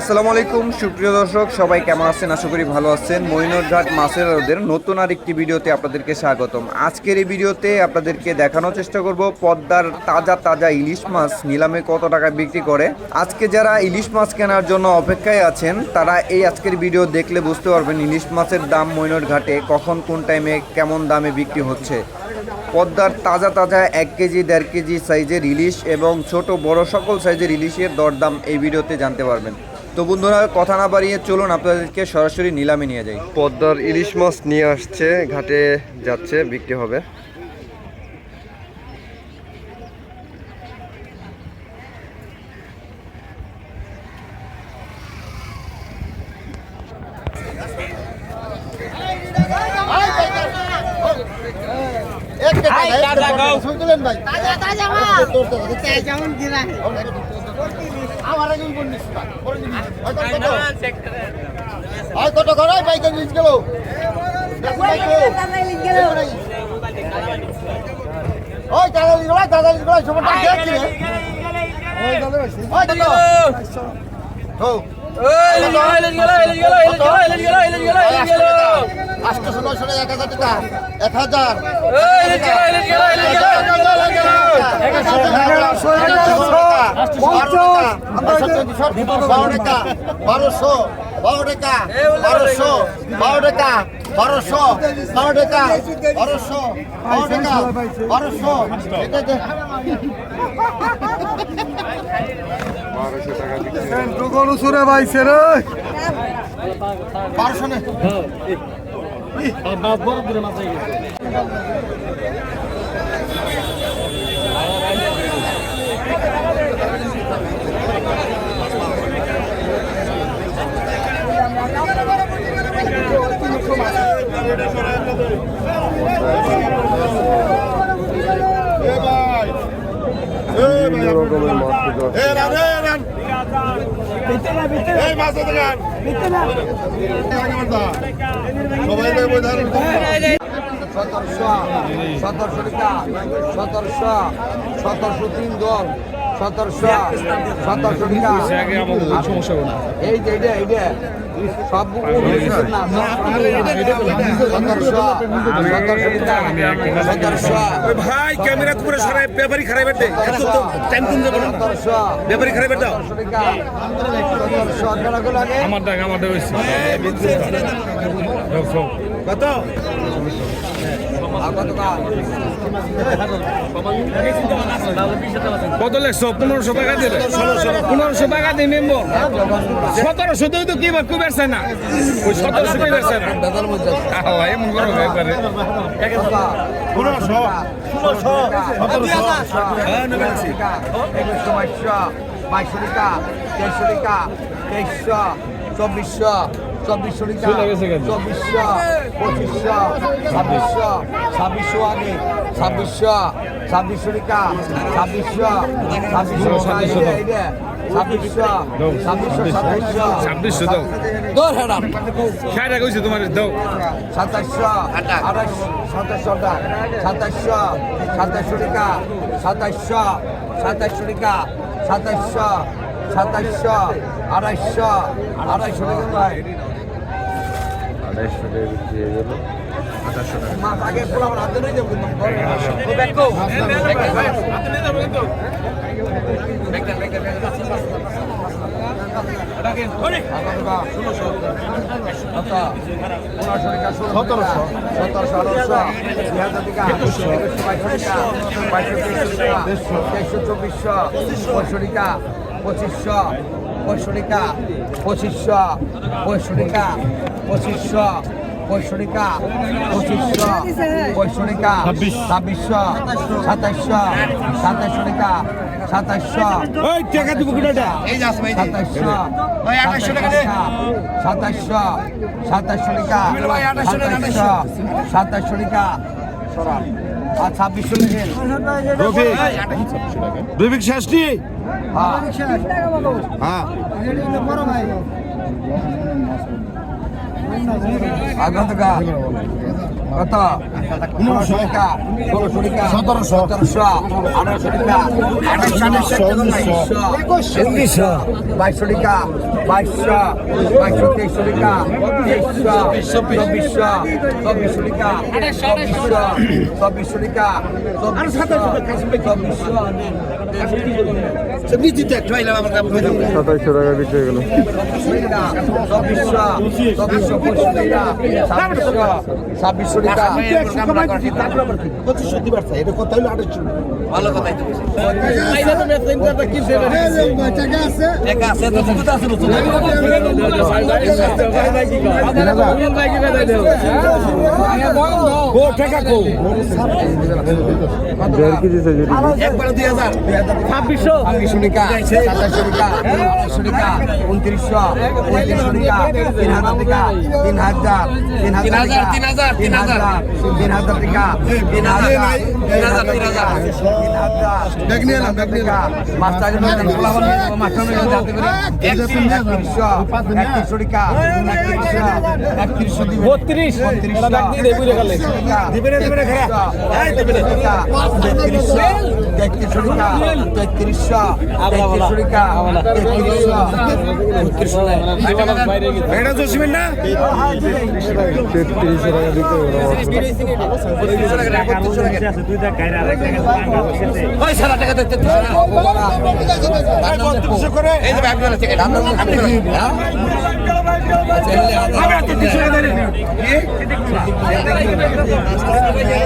আসসালামু আলাইকুম, সুপ্রিয় দর্শক, সবাই কেমন আছেন? আশা করি ভালো আছেন। মইনরঘাট মাছের আড়তের নতুন আর একটি ভিডিওতে আপনাদেরকে স্বাগতম। আজকের এই ভিডিওতে আপনাদেরকে দেখানোর চেষ্টা করব পদ্মার তাজা তাজা ইলিশ মাছ, নিলামে কত টাকা বিক্রি করে। আজকে যারা ইলিশ মাছ কেনার জন্য অপেক্ষায় আছেন, তারা এই আজকের ভিডিও দেখলে বুঝতে পারবেন ইলিশ মাছের দাম মইনরঘাটে কখন, কোন টাইমে, কেমন দামে বিক্রি হচ্ছে। পদ্মার তাজা তাজা এক কেজি, দেড় কেজি সাইজের ইলিশ এবং ছোট বড় সকল সাইজের ইলিশের দরদাম এই ভিডিওতে জানতে পারবেন। তো বন্ধুরা কথা না বাড়িয়ে চলুন আপনাদেরকে সরাসরি নিলামে নিয়ে যাই পদ্মার ইলিশ মাছ নিয়ে আসছে ঘাটে যাচ্ছে বিক্রি হবে তাজা তাজা মাছ যেমন গিরা কত? করে? বাইকের নিচ গেল। ওই দাদা লিখলো দাদা লিখলো সবটা দেখছি ওই দাদা ওই দাদা। তো আটশো নশো এক হাজার টাকা এক হাজার বারোশো বারো টাকা বারোশো বারো টাকা বারোশো বারো টাকা বারোশো বারো টাকা বারোশো এটা দে বারোশো টাকা বিক্রি বারোশো নে। বিভিন্ন রকমের মাছ পেতে টাকা সতেরোশো সতেরোশো তিন দল সতেরোশো সতেরোশো টাকা এই যে এইটা এইটা সব ভাই ক্যামেরা করে সরাই ব্যাপারি খারাপ এত তো টাইম কম যাবে না। ব্যাপারি খারাপ দাও। সতেরোশো টাকা আমার টাকা কত? আর কত লেখছো? পনেরোশো টাকা দিলে। পনেরোশো টাকা দিই মেম্বর সতেরোশো তো কি খুব বেড়ছে না? ওই সতেরোশো টাকা বেড়ছে না। আল্লাহ এমন করো ব্যাপারে ষোলোশো একুশশো বাইশশো। বাইশশো টাকা। তেইশশো টাকা। তেইশশো। চব্বিশশো। চব্বিশশো টাকা চব্বিশশো পঁচিশশো ছাব্বিশশো ছাব্বিশশো আগে ছাব্বিশশো ছাব্বিশশো টাকা ছাব্বিশশো ছাব্বিশশো ছাব্বিশশো ছাব্বিশশো সাতাইশশো ছাব্বিশশো দাও দর হেরাম খেয়াটা কইছে তোমার দাও। সাতাশশো আঠাশ সাতাশশো টাকা সাতাশশো সাতাশশো টাকা সাতাশশো সাতাশশো টাকা সাতাশশো সাতাশশো আড়াইশো আড়াইশো টাকা আড়াইশো টাকা বিক্রি হয়ে গেল কিন্তু সতেরোশো সতেরোশো আঠারোশো বাইশশো চব্বিশশো পঁয়ষট্টি পঁচিশশো পঁয়ষট্টি টাকা পঁচিশশো পঁয়ষট্টি টাকা পঁচিশশো পঁয়ষট্টি টাকা পঁচিশশো পঁয়ষট্টি টাকা ছাব্বিশশো সাতাইশশো সাতাইশশো টাকা কিটা সাতাইশশো সাতাইশশো সাতাইশশো টাকা সাতাইশশো টাকা আর ছাব্বিশশো রবিক হ্যাঁ। হ্যাঁ। আগত কা কত পনেরোশো টাকা ষোলোশো টাকা সতেরোশো সতেরোশো আঠারোশো টাকা আঠারোশো উনিশশো বাইশশো টাকা বাইশশো বাইশশো তেইশশো টাকা তেইশশো চব্বিশশো চব্বিশশো টাকা চব্বিশশো চব্বিশশো টাকা চব্বিশশো চব্বিশশো সাতাইশশো টাকা বিক্রি গেল। ছাব্বিশশো টাকা। পঁচিশশো দিবার এটা হলো ভালো কথাই ছাব্বিশশো টাকা সাতাশশো টাকা আঠাশশো টাকা উনত্রিশশো উনত্রিশশো টাকা তিন হাজার টাকা তিন হাজার তিন হাজার তিন হাজার তিন হাজার তিন হাজার টাকা তিন হাজার তিন হাজার তিন হাজার তিন হাজার ব্যাগ নিয়ে এলাম ব্যাগ নিয়ে এলাম মাস্টার মাস্টার যাতে করে একত্রিশশো একত্রিশশো টাকা একত্রিশশো একত্রিশশো বত্রিশ বত্রিশশো দিবে দিবে তেত্রিশশো তেত্রিশশো টাকা তেত্রিশশো তেত্রিশশো টাকা তেত্রিশশো এটা জসিমের না? তেত্রিশশো টাকা বিক্রি হয়ে।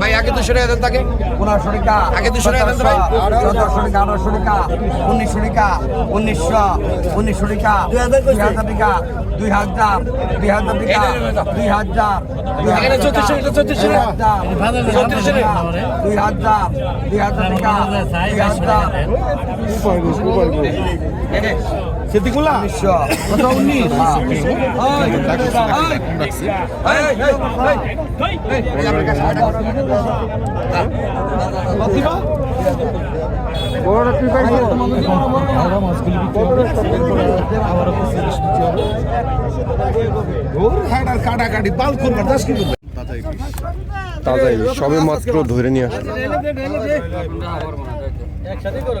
ভাই আগে দুশো টাকা দেন তাকে পনেরোশো টাকা আগে দুশো টাকা দেন ভাই সতেরোশো টাকা আঠারোশো টাকা উনিশশো টাকা উনিশশো উনিশশো টাকা দুই হাজার টাকা দুই হাজার দুই হাজার টাকা দুই হাজার দুই হাজার দুই হাজার টাকা দুই হাজার সবে মাত্র ধরে নিয়ে আসবে একসাথে করে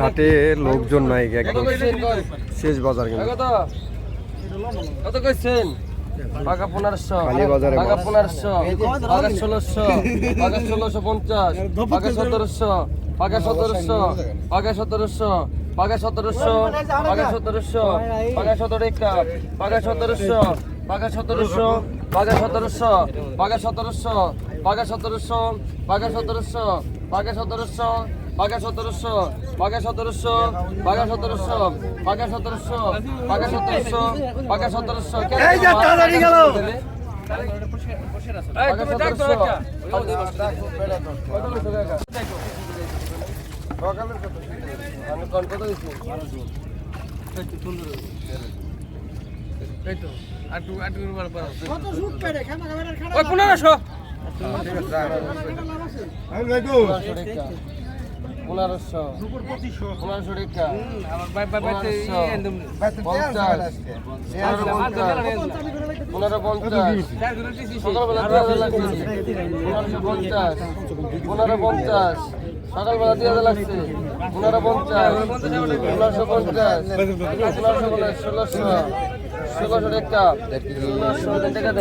ঘাটে লোকজন নাই একদম শেষ বাজার কত কইছেন? পাকা পনেরোশো পাকা মাছ। পনেরোশো পাকা ষোলোশো পাকা ষোলোশো পঞ্চাশ পাকা সতেরোশো পাকা সতেরোশো পাকা সতেরোশো পাকা সতেরোশো পাকা সতেরোশো পাকা সতেরো একা পাকা সতেরোশো পাকা সতেরোশো পাকা সতেরোশো পাকা সতেরোশো পাকা সতেরোশো পাকা সতেরোশো পাকা সতেরোশো পাকা সতেরোশো পাকা সতেরোশো পাকা সতেরোশো পাকা সতেরোশো পাকা সতেরোশো পাকা সতেরোশো এই যে ওই পনেরোশো পনেরোশো পনেরোশো টাকা পনেরো পঞ্চাশ সকালবেলা দুই হাজার লাগছে পনেরোশো পঞ্চাশ পনেরো পঞ্চাশ সকালবেলা দুই হাজার লাগছে পনেরো পঞ্চাশ পনেরোশো পঞ্চাশ পনেরোশো পঞ্চাশ ষোলোশো। ষোলোশো টাকা টাকা